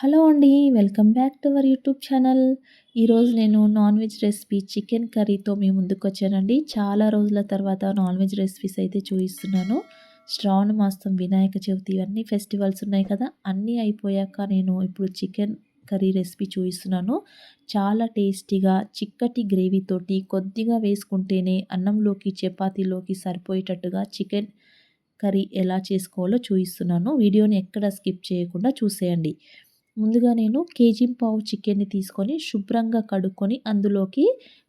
Hello అండి welcome back to our YouTube channel. ఈరోజు నేను నాన్ వెజ్ రెసిపీ చికెన్ కర్రీతో మీ ముందుకు వచ్చానండి. చాలా రోజుల తర్వాత నాన్ వెజ్ రెసిపీస్ అయితే చూపిస్తున్నాను. శ్రావణ మాసం వినాయక చవితి ఇవన్నీ ఫెస్టివల్స్ ఉన్నాయి కదా అన్నీ అయిపోయాక నేను ఇప్పుడు చికెన్ కర్రీ రెసిపీ చూపిస్తున్నాను. చాలా టేస్టీగా చిక్కటి గ్రేవీతోటి కొద్దిగా వేసుకుంటేనే అన్నంలోకి చపాతీలోకి సరిపోయేటట్టుగా చికెన్ కర్రీ ఎలా చేసుకోవాలో చూపిస్తున్నాను. వీడియోని ఎక్కడ స్కిప్ చేయకుండా చూసేయండి. ముందుగా నేను కేజీ పావు చికెన్ని తీసుకొని శుభ్రంగా కడుక్కొని అందులోకి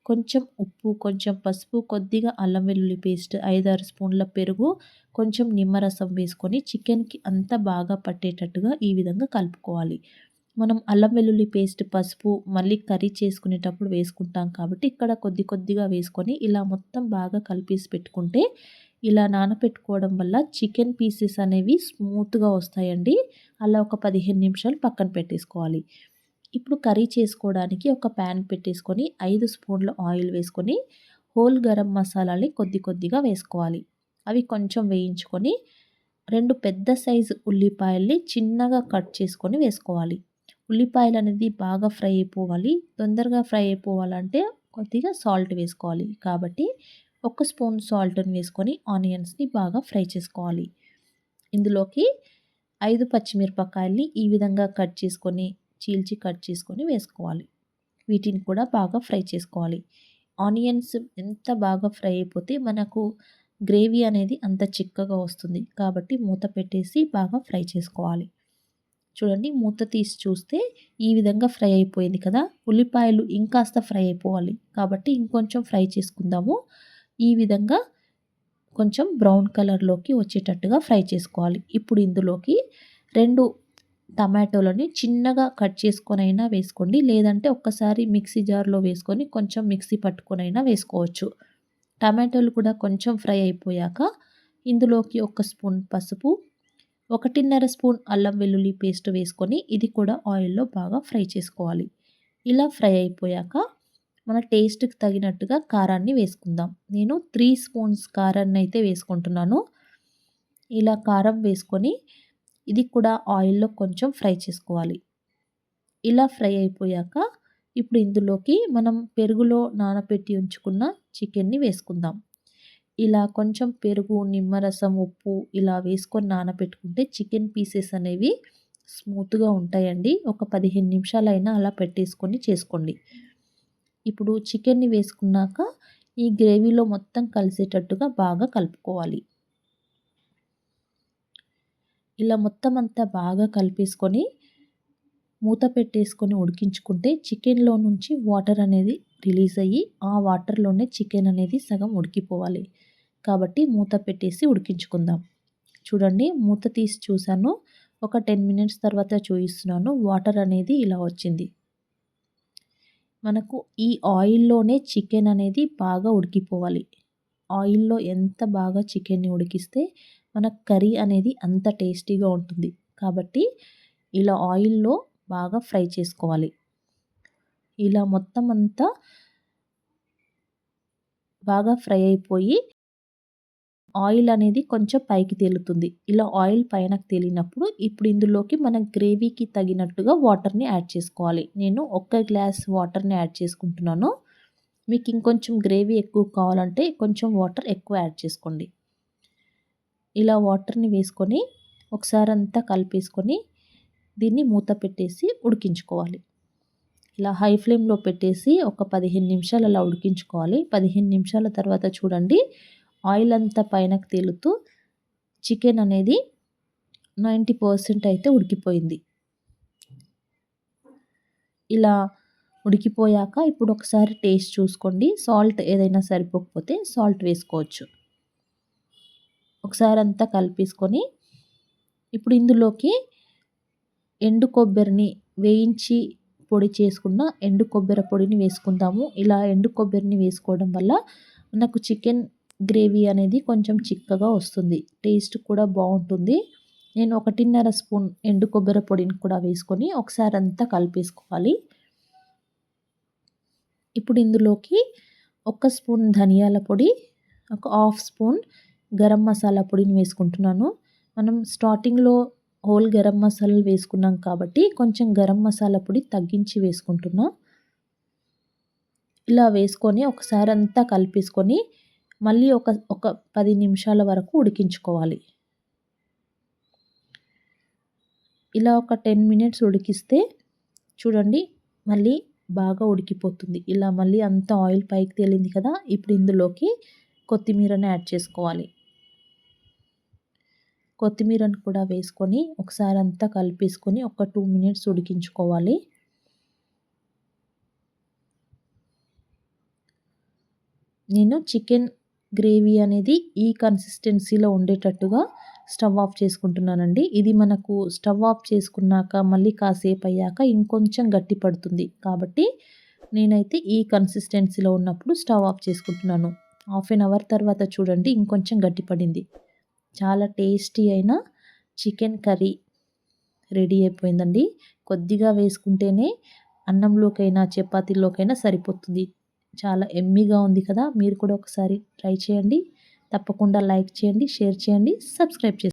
కొంచెం ఉప్పు కొంచెం పసుపు కొద్దిగా అల్లం వెల్లుల్లి పేస్ట్ ఐదారు స్పూన్ల పెరుగు కొంచెం నిమ్మరసం వేసుకొని చికెన్కి అంతా బాగా పట్టేటట్టుగా ఈ విధంగా కలుపుకోవాలి. మనం అల్లం వెల్లుల్లి పేస్ట్ పసుపు మళ్ళీ కర్రీ చేసుకునేటప్పుడు వేసుకుంటాం కాబట్టి ఇక్కడ కొద్ది కొద్దిగా వేసుకొని ఇలా మొత్తం బాగా కలిపేసి పెట్టుకుంటే ఇలా నానపెట్టుకోవడం వల్ల చికెన్ పీసెస్ అనేవి స్మూత్గా వస్తాయండి. అలా ఒక పదిహేను నిమిషాలు పక్కన పెట్టేసుకోవాలి. ఇప్పుడు కర్రీ చేసుకోవడానికి ఒక ప్యాన్ పెట్టేసుకొని ఐదు స్పూన్ల ఆయిల్ వేసుకొని హోల్ గరం మసాలాని కొద్ది కొద్దిగా వేసుకోవాలి. అవి కొంచెం వేయించుకొని రెండు పెద్ద సైజు ఉల్లిపాయల్ని చిన్నగా కట్ చేసుకొని వేసుకోవాలి. ఉల్లిపాయలు అనేది బాగా ఫ్రై అయిపోవాలి. తొందరగా ఫ్రై అయిపోవాలంటే కొద్దిగా సాల్ట్ వేసుకోవాలి. కాబట్టి ఒక స్పూన్ సాల్ట్ని వేసుకొని ఆనియన్స్ని బాగా ఫ్రై చేసుకోవాలి. ఇందులోకి ఐదు పచ్చిమిరపకాయల్ని ఈ విధంగా కట్ చేసుకొని చీల్చి కట్ చేసుకొని వేసుకోవాలి. వీటిని కూడా బాగా ఫ్రై చేసుకోవాలి. ఆనియన్స్ ఎంత బాగా ఫ్రై అయిపోతే మనకు గ్రేవీ అనేది అంత చిక్కగా వస్తుంది. కాబట్టి మూత పెట్టేసి బాగా ఫ్రై చేసుకోవాలి. చూడండి మూత తీసి చూస్తే ఈ విధంగా ఫ్రై అయిపోయింది కదా! ఉల్లిపాయలు ఇంకాస్త ఫ్రై అయిపోవాలి. కాబట్టి ఇంకొంచెం ఫ్రై చేసుకుందాము. ఈ విధంగా కొంచెం బ్రౌన్ కలర్లోకి వచ్చేటట్టుగా ఫ్రై చేసుకోవాలి. ఇప్పుడు ఇందులోకి రెండు టమాటోలని చిన్నగా కట్ చేసుకొని అయినా వేసుకోండి. లేదంటే ఒక్కసారి మిక్సీ జార్లో వేసుకొని కొంచెం మిక్సీ పట్టుకొని అయినా వేసుకోవచ్చు. టమాటోలు కూడా కొంచెం ఫ్రై అయిపోయాక ఇందులోకి ఒక స్పూన్ పసుపు ఒకటిన్నర స్పూన్ అల్లం వెల్లుల్లి పేస్ట్ వేసుకొని ఇది కూడా ఆయిల్లో బాగా ఫ్రై చేసుకోవాలి. ఇలా ఫ్రై అయిపోయాక మన టేస్ట్కి తగినట్టుగా కారాన్ని వేసుకుందాం. నేను త్రీ స్పూన్స్ కారాన్ని అయితే వేసుకుంటున్నాను. ఇలా కారం వేసుకొని ఇది కూడా ఆయిల్లో కొంచెం ఫ్రై చేసుకోవాలి. ఇలా ఫ్రై అయిపోయాక ఇప్పుడు ఇందులోకి మనం పెరుగులో నానబెట్టి ఉంచుకున్న చికెన్ని వేసుకుందాం. ఇలా కొంచెం పెరుగు నిమ్మరసం ఉప్పు ఇలా వేసుకొని నానబెట్టుకుంటే చికెన్ పీసెస్ అనేవి స్మూత్గా ఉంటాయండి. ఒక పదిహేను నిమిషాలైనా అలా పెట్టేసుకొని చేసుకోండి. ఇప్పుడు చికెన్ని వేసుకున్నాక ఈ గ్రేవీలో మొత్తం కలిసేటట్టుగా బాగా కలుపుకోవాలి. ఇలా మొత్తం అంతా బాగా కలిపేసుకొని మూత పెట్టేసుకొని ఉడికించుకుంటే చికెన్లో నుంచి వాటర్ అనేది రిలీజ్ అయ్యి ఆ వాటర్లోనే చికెన్ అనేది సగం ఉడికిపోవాలి. కాబట్టి మూత పెట్టేసి ఉడికించుకుందాం. చూడండి మూత తీసి చూశాను. ఒక టెన్ మినిట్స్ తర్వాత చూపిస్తున్నాను. వాటర్ అనేది ఇలా వచ్చింది. మనకు ఈ ఆయిల్లోనే చికెన్ అనేది బాగా ఉడికిపోవాలి. ఆయిల్లో ఎంత బాగా చికెన్ని ఉడికిస్తే మన కర్రీ అనేది అంత టేస్టీగా ఉంటుంది. కాబట్టి ఇలా ఆయిల్లో బాగా ఫ్రై చేసుకోవాలి. ఇలా మొత్తం అంతా బాగా ఫ్రై అయిపోయి ఆయిల్ అనేది కొంచెం పైకి తేలుతుంది. ఇలా ఆయిల్ పైనకు తేలినప్పుడు ఇప్పుడు ఇందులోకి మన గ్రేవీకి తగినట్టుగా వాటర్ని యాడ్ చేసుకోవాలి. నేను ఒక్క గ్లాస్ వాటర్ని యాడ్ చేసుకుంటున్నాను. మీకు ఇంకొంచెం గ్రేవీ ఎక్కువ కావాలంటే కొంచెం వాటర్ ఎక్కువ యాడ్ చేసుకోండి. ఇలా వాటర్ని వేసుకొని ఒకసారి అంతా కలిపేసుకొని దీన్ని మూత పెట్టేసి ఉడికించుకోవాలి. ఇలా హై ఫ్లేమ్లో పెట్టేసి ఒక పదిహేను నిమిషాలు అలా ఉడికించుకోవాలి. పదిహేను నిమిషాల తర్వాత చూడండి ఆయిల్ అంతా పైనకు తేలుతూ చికెన్ అనేది నైంటీ పర్సెంట్ అయితే ఉడికిపోయింది. ఇలా ఉడికిపోయాక ఇప్పుడు ఒకసారి టేస్ట్ చూసుకోండి. సాల్ట్ ఏదైనా సరిపోకపోతే సాల్ట్ వేసుకోవచ్చు. ఒకసారి అంతా కలిపేసుకొని ఇప్పుడు ఇందులోకి ఎండు కొబ్బరిని వేయించి పొడి చేసుకున్న ఎండు కొబ్బరి పొడిని వేసుకుందాము. ఇలా ఎండు కొబ్బరిని వేసుకోవడం వల్ల మనకు చికెన్ గ్రేవీ అనేది కొంచెం చిక్కగా వస్తుంది. టేస్ట్ కూడా బాగుంటుంది. నేను ఒకటిన్నర స్పూన్ ఎండు కొబ్బరి పొడిని కూడా వేసుకొని ఒకసారి అంతా కలిపేసుకోవాలి. ఇప్పుడు ఇందులోకి ఒక స్పూన్ ధనియాల పొడి ఒక హాఫ్ స్పూన్ గరం మసాలా పొడిని వేసుకుంటున్నాను. మనం స్టార్టింగ్లో హోల్ గరం మసాలాలు వేసుకున్నాం కాబట్టి కొంచెం గరం మసాలా పొడి తగ్గించి వేసుకుంటున్నాం. ఇలా వేసుకొని ఒకసారి అంతా కలిపేసుకొని మళ్ళీ ఒక ఒక పది నిమిషాల వరకు ఉడికించుకోవాలి. ఇలా ఒక టెన్ మినిట్స్ ఉడికిస్తే చూడండి మళ్ళీ బాగా ఉడికిపోతుంది. ఇలా మళ్ళీ అంత ఆయిల్ పైకి తేలింది కదా ఇప్పుడు ఇందులోకి కొత్తిమీరని యాడ్ చేసుకోవాలి. కొత్తిమీరను కూడా వేసుకొని ఒకసారి అంతా కలిపేసుకొని ఒక టూ మినిట్స్ ఉడికించుకోవాలి. నేను చికెన్ గ్రేవీ అనేది ఈ కన్సిస్టెన్సీలో ఉండేటట్టుగా స్టవ్ ఆఫ్ చేసుకుంటున్నానండి. ఇది మనకు స్టవ్ ఆఫ్ చేసుకున్నాక మళ్ళీ కాసేపు అయ్యాక ఇంకొంచెం గట్టి పడుతుంది. కాబట్టి నేనైతే ఈ కన్సిస్టెన్సీలో ఉన్నప్పుడు స్టవ్ ఆఫ్ చేసుకుంటున్నాను. హాఫ్ ఎన్ అవర్ తర్వాత చూడండి ఇంకొంచెం గట్టి పడింది. చాలా టేస్టీ అయిన చికెన్ కర్రీ రెడీ అయిపోయిందండి. కొద్దిగా వేసుకుంటేనే అన్నంలోకైనా చపాతీలోకైనా సరిపోతుంది. చాలా ఎమ్మీగా ఉంది కదా మీరు కూడా ఒకసారి ట్రై చేయండి. తప్పకుండా లైక్ చేయండి షేర్ చేయండి సబ్స్క్రైబ్ చేయండి